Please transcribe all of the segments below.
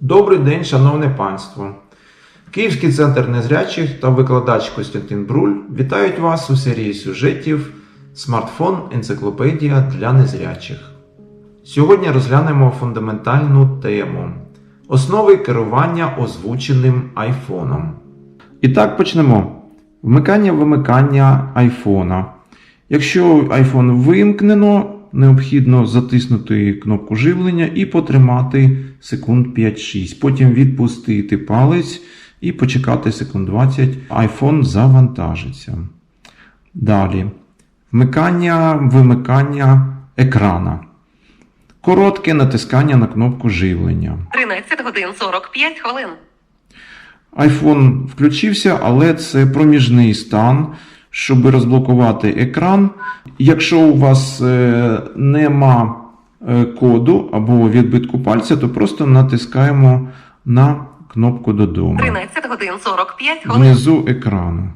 Добрий день, шановне панство! Київський центр незрячих та викладач Костянтин Бруль вітають вас у серії сюжетів Смартфон Енциклопедія для незрячих. Сьогодні розглянемо фундаментальну тему Основи керування озвученим айфоном. І так почнемо. Вмикання вимикання айфона. Якщо iPhone вимкнено, необхідно затиснути кнопку живлення і потримати секунд 5-6. Потім відпустити палець і почекати секунд 20. iPhone завантажиться. Далі. Вмикання, вимикання екрана. Коротке натискання на кнопку живлення. 13 годин 45 хвилин. iPhone включився, але це проміжний стан, щоб розблокувати екран. Якщо у вас е, нема е, коду або відбитку пальця, то просто натискаємо на кнопку додому 13 годин 45 хвилин. внизу екрану.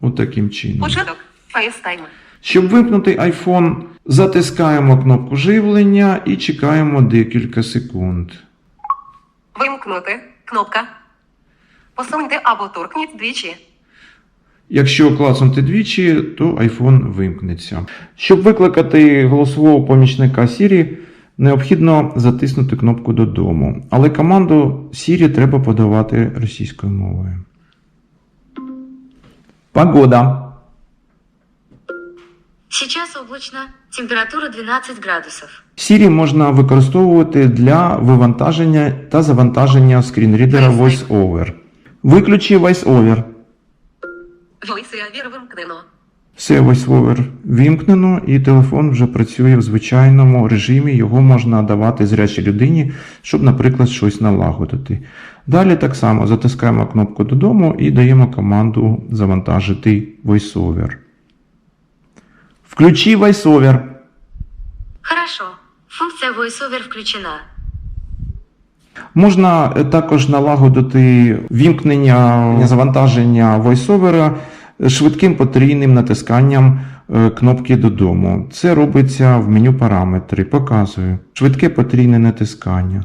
Отаким чином. Початок. FaceTime. Щоб вимкнути iPhone, затискаємо кнопку живлення і чекаємо декілька секунд. Вимкнути. Кнопка. Посуньте або торкніть двічі. Якщо клацнути двічі, то iPhone вимкнеться. Щоб викликати голосового помічника Siri, необхідно затиснути кнопку додому. Але команду Siri треба подавати російською мовою. Погода. Сейчас облачно, температура 12 градусов. Siri можна використовувати для вивантаження та завантаження скрінрідера VoiceOver. Виключи VoiceOver. VoiceOver вимкнено. Все VoiceOver вімкнено, і телефон вже працює в звичайному режимі. Його можна давати зрячій людині, щоб, наприклад, щось налагодити. Далі так само затискаємо кнопку додому і даємо команду завантажити VoiceOver. Включи VoiceOver. Хорошо. Функция VoiceOver включена. Можна е, також налагодити вімкнення завантаження VoiceOver швидким потрійним натисканням е, кнопки додому. Це робиться в меню параметри. Показую. Швидке потрійне натискання.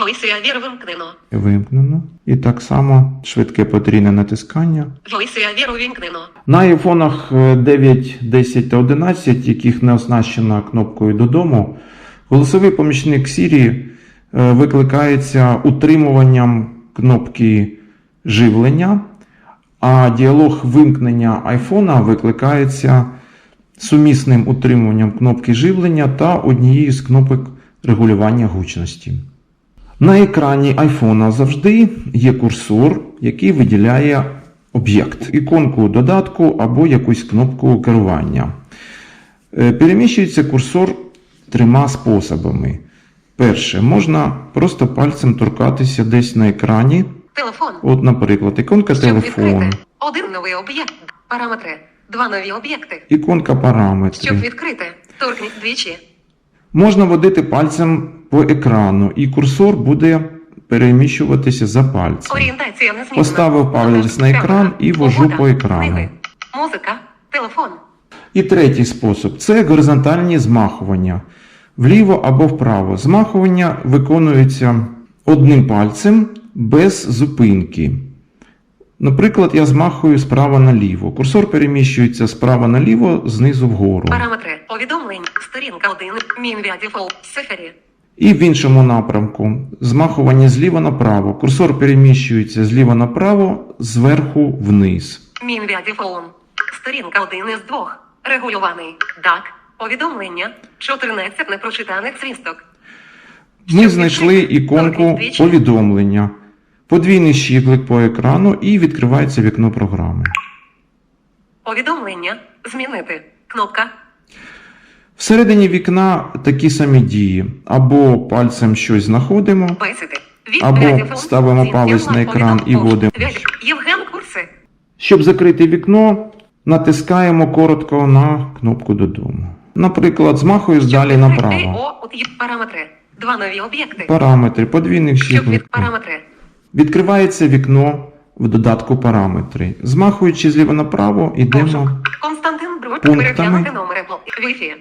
VoiceOver вимкнено. Вимкнено. І так само швидке потрійне натискання. VoiceOver увімкнено. На айфонах е, 9, 10 та 11, яких не оснащено кнопкою додому, голосовий помічник Siri е, викликається утримуванням кнопки живлення, а діалог вимкнення айфона викликається сумісним утримуванням кнопки живлення та однією з кнопок регулювання гучності. На екрані айфона завжди є курсор, який виділяє об'єкт, іконку додатку або якусь кнопку керування. Е, Переміщується курсор трьома способами. Перше, можна просто пальцем торкатися десь на екрані. Телефон. От, наприклад, іконка Щоб телефон, відкрити. Один новий об'єкт. Параметри. Два нові об'єкти. іконка Щоб параметри. відкрити. Торкніть двічі. Можна водити пальцем по екрану, і курсор буде переміщуватися за пальцем. Орієнтація незмінна. Поставив палець на екран і вожу Погода. по екрану. Музика. Телефон. І третій спосіб це горизонтальні змахування. Вліво або вправо. Змахування виконується одним пальцем без зупинки. Наприклад, я змахую справа наліво. Курсор переміщується справа наліво, знизу вгору. Параметри. Повідомлень. Сторінка 1. Мінвя дефолт. Сефері. І в іншому напрямку. Змахування зліва направо. Курсор переміщується зліва направо, зверху вниз. Мінвя дефолт. Сторінка 1 із двох. Регулюваний. Так. Повідомлення. 14 непрочитаних звісток. Ми знайшли іконку повідомлення. Подвійний щіплик по екрану і відкривається вікно програми. Повідомлення. Змінити. Кнопка. Всередині вікна такі самі дії. Або пальцем щось знаходимо, Або ставимо палець на екран і вводимо. Щоб закрити вікно, натискаємо коротко на кнопку додому. Наприклад, змахуюсь далі направо. От є параметри. Два нові об'єкти. Параметри, подвійний Щоб від параметри. Відкривається вікно в додатку параметри. Змахуючи зліва направо, йдемо, Константин Пунктами. Переглянути номери. Wi-Fi.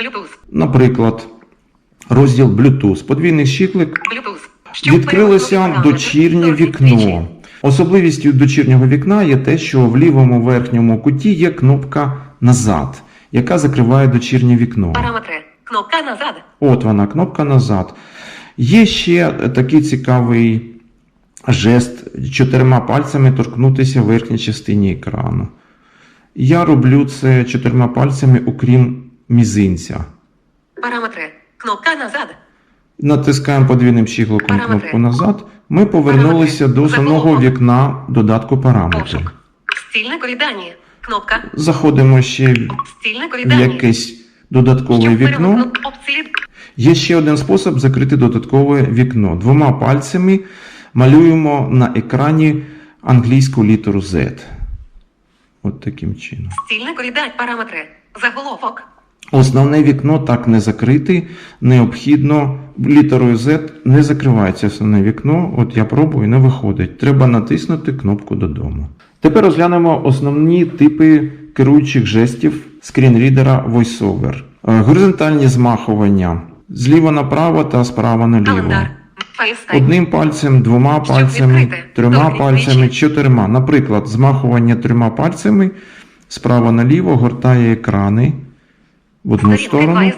Bluetooth. наприклад, розділ Bluetooth. Подвійний Bluetooth. Відкрилося дочірнє вікно. Особливістю дочірнього вікна є те, що в лівому верхньому куті є кнопка назад, яка закриває дочірнє вікно. Параметри. Кнопка назад. От вона, кнопка назад. Є ще такий цікавий жест чотирма пальцями торкнутися в верхній частині екрану. Я роблю це чотирма пальцями, окрім мізинця. Параметри. Кнопка назад. Натискаємо подвійним щіглоком Параметри. кнопку назад. Ми повернулися до основного вікна додатку параметри. Пошук. Стільникові дані. Кнопка. Заходимо ще в якесь додаткове вікно. Є ще один спосіб закрити додаткове вікно. Двома пальцями малюємо на екрані англійську літеру Z. От таким чином. Параметри. Заголовок. Основне вікно так не закрити. Необхідно літерою Z не закривається основне вікно. От я пробую, не виходить. Треба натиснути кнопку додому. Тепер розглянемо основні типи керуючих жестів скрінрідера VoiceOver. Е, Горизонтальні змахування зліва направо та справа наліво. Одним пальцем, двома пальцями, трьома пальцями, чотирма. Наприклад, змахування трьома пальцями справа наліво гортає екрани в одну сторону.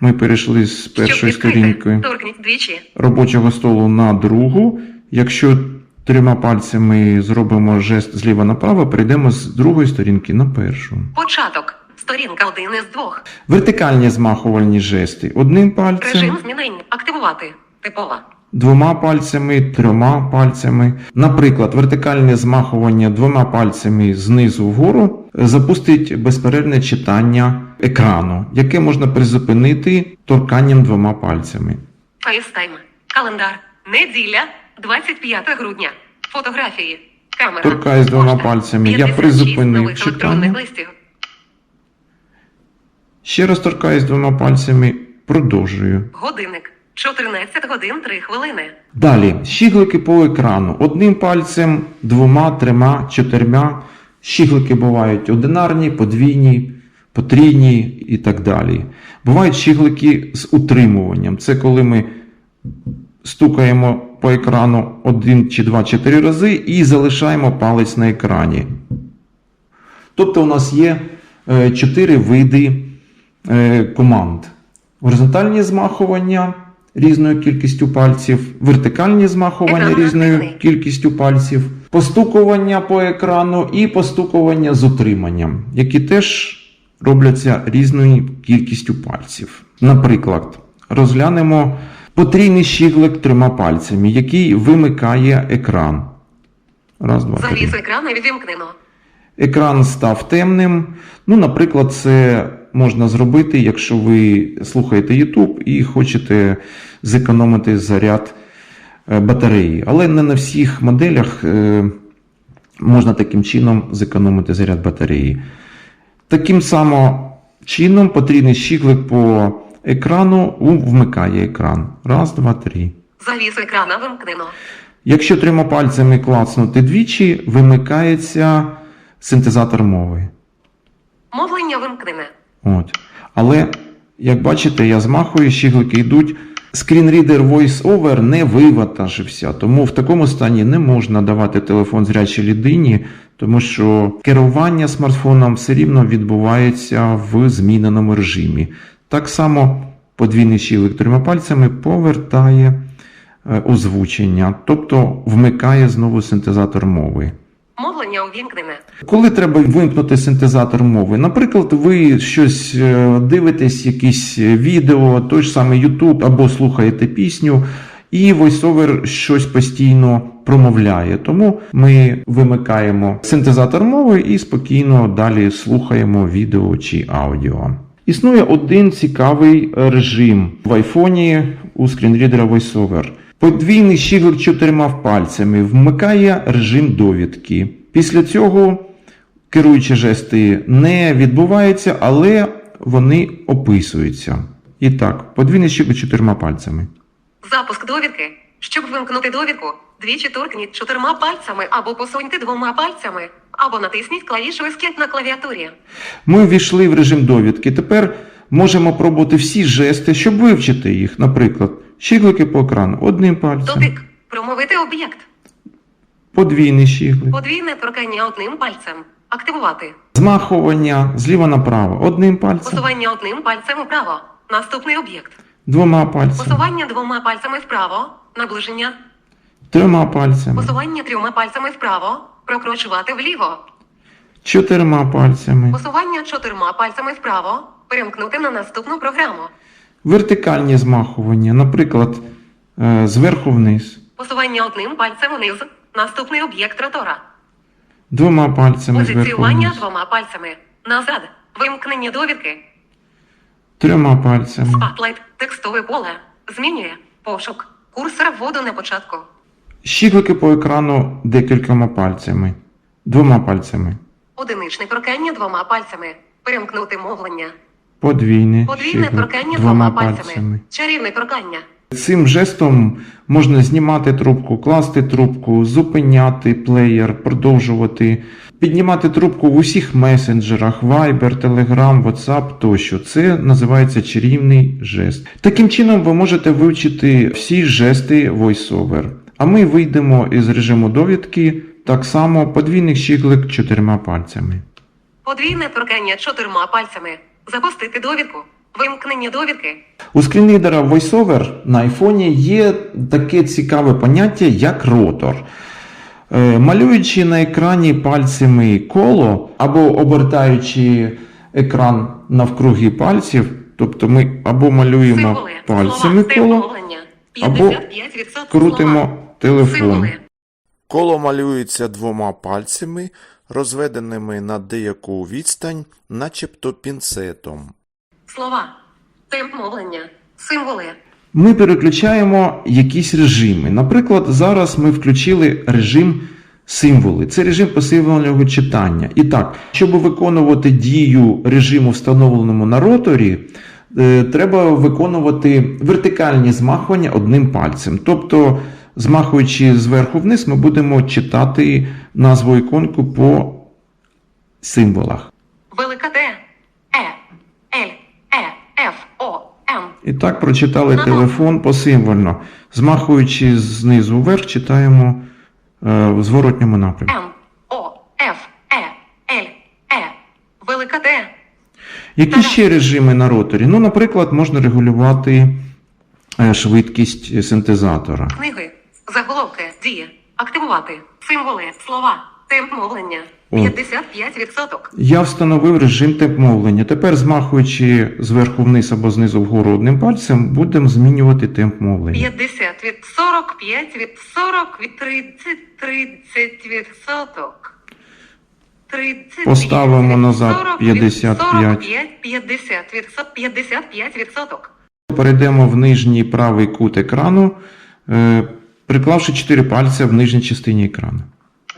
Ми перейшли з першої сторінки робочого столу на другу. Якщо трьома пальцями зробимо жест зліва направо, перейдемо з другої сторінки на першу. Початок. Сторінка один із двох. Вертикальні змахувальні жести одним пальцем. Режим змінень. Активувати. Типова. Двома пальцями, трьома пальцями. Наприклад, вертикальне змахування двома пальцями знизу вгору запустить безперервне читання екрану, яке можна призупинити торканням двома пальцями. Фейстайм. Календар. Неділя. 25 грудня. Фотографії. Камера. Торкаюсь двома пальцями. Я призупинив читання. Ще раз торкаюсь двома пальцями, продовжую. Годинник. 14 годин 3 хвилини. Далі, щіглики по екрану. Одним пальцем, двома, трьома, чотирма. Щіглики бувають одинарні, подвійні, потрійні і так далі. Бувають щіглики з утримуванням. Це коли ми стукаємо по екрану один чи два, чотири рази і залишаємо палець на екрані. Тобто у нас є е, чотири види е, команд: горизонтальні змахування різною кількістю пальців, вертикальні змахування різною кількістю пальців, постукування по екрану і постукування з утриманням, які теж робляться різною кількістю пальців. Наприклад, розглянемо потрійний щіглик трьома пальцями, який вимикає екран. Раз, два, три. Завісу екрану відімкнено. Екран став темним. Ну, наприклад, це можна зробити, якщо ви слухаєте YouTube і хочете зекономити заряд е, батареї. Але не на всіх моделях е, можна таким чином зекономити заряд батареї. Таким самим чином потрійний щіглик по екрану вмикає екран. Раз, два, три. Завісу екрана вимкнено. Якщо трьома пальцями клацнути двічі, вимикається синтезатор мови. Мовлення вимкнене. От. Але, як бачите, я змахую, щіглики йдуть. Скрінрідер VoiceOver не вивантажився, тому в такому стані не можна давати телефон зрячій людині, тому що керування смартфоном все рівно відбувається в зміненому режимі. Так само подвійний щілик трьома пальцями повертає е, озвучення, тобто вмикає знову синтезатор мови. Мовлення увімкнене. Коли треба вимкнути синтезатор мови, наприклад, ви щось е, дивитесь, якісь відео, той ж самий YouTube або слухаєте пісню, і VoiceOver щось постійно промовляє. Тому ми вимикаємо синтезатор мови і спокійно далі слухаємо відео чи аудіо. Існує один цікавий режим в айфоні у скрінрідера VoiceOver. Подвійний щіглик чотирма пальцями вмикає режим довідки. Після цього керуючі жести не відбуваються, але вони описуються. І так, подвійний щіглик чотирма пальцями. Запуск довідки. Щоб вимкнути довідку, двічі торкніть чотирма пальцями або посуньте двома пальцями, або натисніть клавішу Escape на клавіатурі. Ми ввійшли в режим довідки. Тепер можемо пробувати всі жести, щоб вивчити їх. Наприклад, Щіглики по екрану одним пальцем. Дотик. Промовити об'єкт. Подвійний щіглик. Подвійне торкання одним пальцем. Активувати. Змахування зліва направо одним пальцем. Посування одним пальцем вправо. Наступний об'єкт. Двома пальцями. Посування двома пальцями вправо. Наближення. Трьома пальцями. Посування трьома пальцями вправо. Прокручувати вліво. Чотирма пальцями. Посування чотирма пальцями вправо. Перемкнути на наступну програму. Вертикальні змахування, наприклад, е, зверху вниз. Посування одним пальцем вниз. Наступний об'єкт ротора. Двома пальцями Позиціювання вниз. двома пальцями. Назад. Вимкнення довідки. Трьома пальцями. Спатлайт. Текстове поле. Змінює. Пошук. Курсор вводу на початку. Щіглики по екрану декількома пальцями. Двома пальцями. Одиничне торкання двома пальцями. Перемкнути мовлення. Подвійне. Подвійне торкання двома двома пальцями. Чарівне торкання. Цим жестом можна знімати трубку, класти трубку, зупиняти плеєр, продовжувати, піднімати трубку в усіх месенджерах, Viber, Telegram, WhatsApp тощо. Це називається чарівний жест. Таким чином ви можете вивчити всі жести VoiceOver. А ми вийдемо із режиму довідки так само подвійний щіглик чотирма пальцями. Подвійне торкання чотирма пальцями. Запустити довідку. Вимкнення довідки. У скрінрідера VoiceOver на айфоні є таке цікаве поняття, як ротор. Е, Малюючи на екрані пальцями коло або обертаючи екран навкруги пальців, тобто ми або малюємо Символи. пальцями Слова. коло, або крутимо. Телефон. Коло малюється двома пальцями, розведеними на деяку відстань, начебто пінцетом. Слова. Темп мовлення. Символи. Ми переключаємо якісь режими. Наприклад, зараз ми включили режим символи. Це режим пасивного читання. І так, щоб виконувати дію режиму, встановленому на роторі, е, треба виконувати вертикальні змахування одним пальцем. Тобто, змахуючи зверху вниз, ми будемо читати назву іконку по символах. Велика Т. Е. Л. Е. Ф. О. М. І так прочитали телефон посимвольно. Змахуючи знизу вверх, читаємо е, в зворотньому напрямку. М. О. Ф. Е. Л. Е. Велика Т. Які ще режими на роторі? Ну, наприклад, можна регулювати е, швидкість синтезатора. Книги. Дії. Активувати. Символи. Слова. Темп мовлення. 55%. Я встановив режим темп мовлення. Тепер, змахуючи зверху вниз або знизу вгору одним пальцем, будемо змінювати темп мовлення. 50 від 45 від 40 від 30 30 відсоток. 30 Поставимо назад 55. 45 50 відсот 55 відсоток. Перейдемо в нижній правий кут екрану, е, приклавши 4 пальця в нижній частині екрану.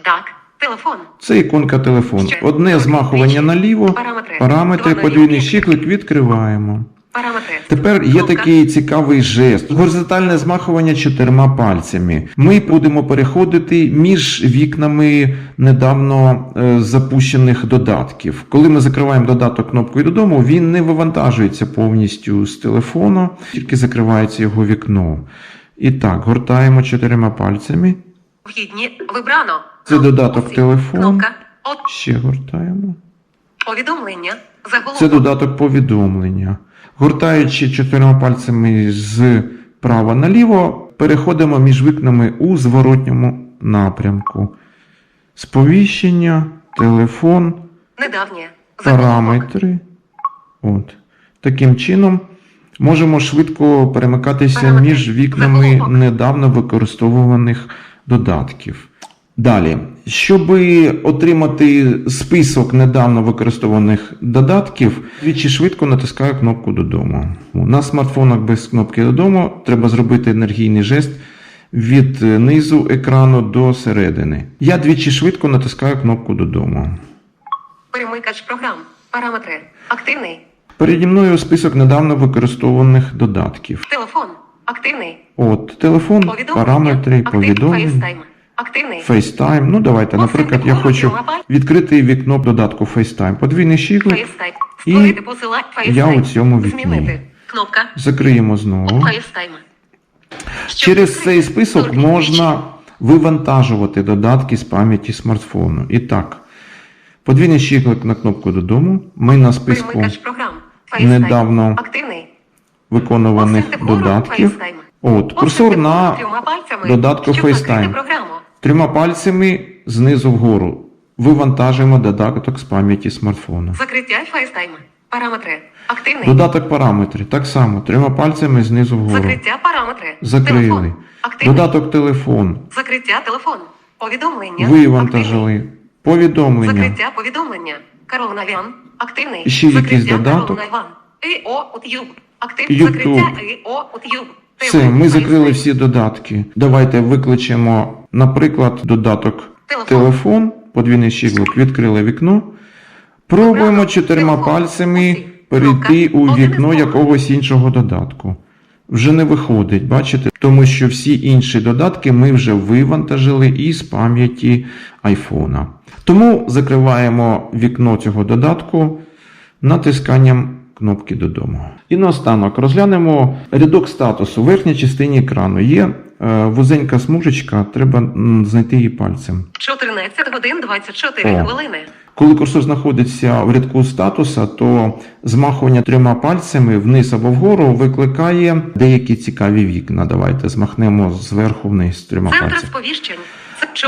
Так, телефон. Це іконка телефону. Ще. Одне змахування наліво, Параметри. параметри, подвійний щиклик відкриваємо. Параметри. Тепер є такий цікавий жест. Горизонтальне змахування чотирма пальцями. Ми будемо переходити між вікнами недавно е, запущених додатків. Коли ми закриваємо додаток кнопкою додому, він не вивантажується повністю з телефону, тільки закривається його вікно. І так, гортаємо чотирма пальцями. Вхідні вибрано. Це додаток телефон. Кнопка. Ще гортаємо. повідомлення. Заголовок. Це додаток повідомлення. Гортаючи чотирма пальцями з права наліво, переходимо між вікнами у зворотньому напрямку. Сповіщення, телефон, Недавнє. Параметри. От. Таким чином можемо швидко перемикатися між вікнами недавно використовуваних додатків. Далі, щоб отримати список недавно використованих додатків, двічі швидко натискаю кнопку додому. На смартфонах без кнопки додому треба зробити енергійний жест від низу екрану до середини. Я двічі швидко натискаю кнопку додому. Перемикач програм. Параметри. Активний. Переді мною список недавно використованих додатків. Телефон. Активний. От, телефон, Повідомлення. параметри, повідомлення. FaceTime. Активний. FaceTime. Ну, давайте, наприклад, я хочу відкрити вікно додатку FaceTime. Подвійний. FaceTime. І я у цьому вікні. Кнопка. Закриємо знову. Через цей список можна вивантажувати додатки з пам'яті смартфону. І так, подвійний щиклик на кнопку додому. Ми на списку програм. Недавно виконуваних додатків. От, курсор на додатку FaceTime. трьома пальцями знизу вгору. Вивантажуємо додаток з пам'яті смартфону. Закриття FaceTime. Параметри. Активний. Додаток параметри. Так само, трьома пальцями знизу вгору. Закриття параметри. Закрили. Телефон. Активний. Додаток телефон. Закриття телефон. Повідомлення. Вивантажили. Активний. Повідомлення. Закриття повідомлення. Карол Навян. Активний. Ще якийсь додаток. Утюб. Все, ми закрили всі додатки. Давайте викличемо, наприклад, додаток Телефон. подвійний щиглик, відкрили вікно. Пробуємо чотирма пальцями перейти у вікно якогось іншого додатку. Вже не виходить, бачите? Тому що всі інші додатки ми вже вивантажили із пам'яті айфона. Тому закриваємо вікно цього додатку натисканням кнопки додому. І наостанок розглянемо рядок статусу. В верхній частині екрану є е, вузенька смужечка, треба знайти її пальцем. 14 годин 24 О. хвилини. Коли курсор знаходиться в рядку статуса, то змахування трьома пальцями вниз або вгору викликає деякі цікаві вікна. Давайте змахнемо зверху вниз трьома Центр пальцями. сповіщень.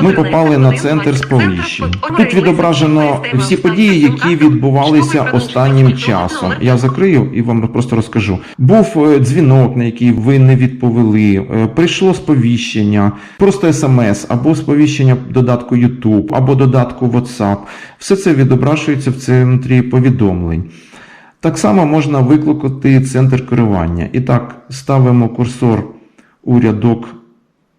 Ми попали на центр 20. сповіщень. Центр Тут відображено всі події, які відбувалися останнім часом. Я закрию і вам просто розкажу. Був е, дзвінок, на який ви не відповіли. е, Прийшло сповіщення, просто смс, або сповіщення додатку YouTube, або додатку WhatsApp. Все це відображується в центрі повідомлень. Так само можна викликати центр керування. І так, ставимо курсор у рядок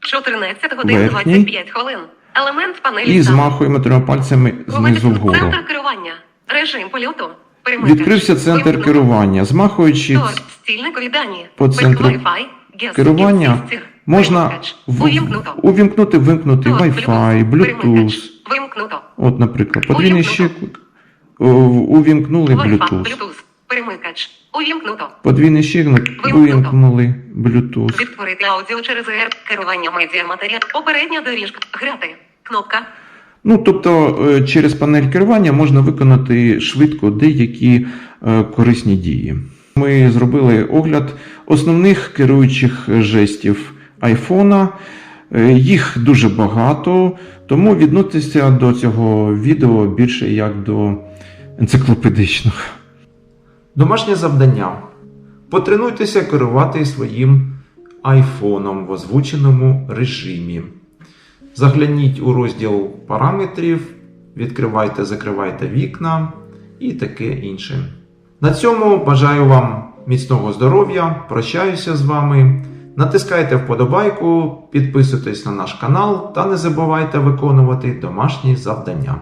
14 годин Верхній. 25 хвилин. Елемент панелі і змахуємо трьома пальцями знизу вгору. Центр керування. Режим польоту. Перемикач. Відкрився центр керування. Змахуючи по центру керування, можна увімкнути, вимкнути. Wi-Fi, Bluetooth. От, наприклад, щиклик. О, Увімкнули. Bluetooth. Перемикач. Увімкнуто. Подвійний щиклик вимкнули Bluetooth. Відтворити аудіо через ГР. Керування медіаматеріал. Попередня доріжка. Грати. Кнопка. Ну, тобто, е, через панель керування можна виконати швидко деякі е, корисні дії. Ми зробили огляд основних керуючих жестів айфона. Е, Їх дуже багато, тому відноситися до цього відео більше як до енциклопедичного. Домашнє завдання. Потренуйтеся керувати своїм айфоном в озвученому режимі. Загляніть у розділ параметрів, відкривайте, закривайте вікна і таке інше. На цьому бажаю вам міцного здоров'я, прощаюся з вами. Натискайте вподобайку, підписуйтесь на наш канал та не забувайте виконувати домашні завдання.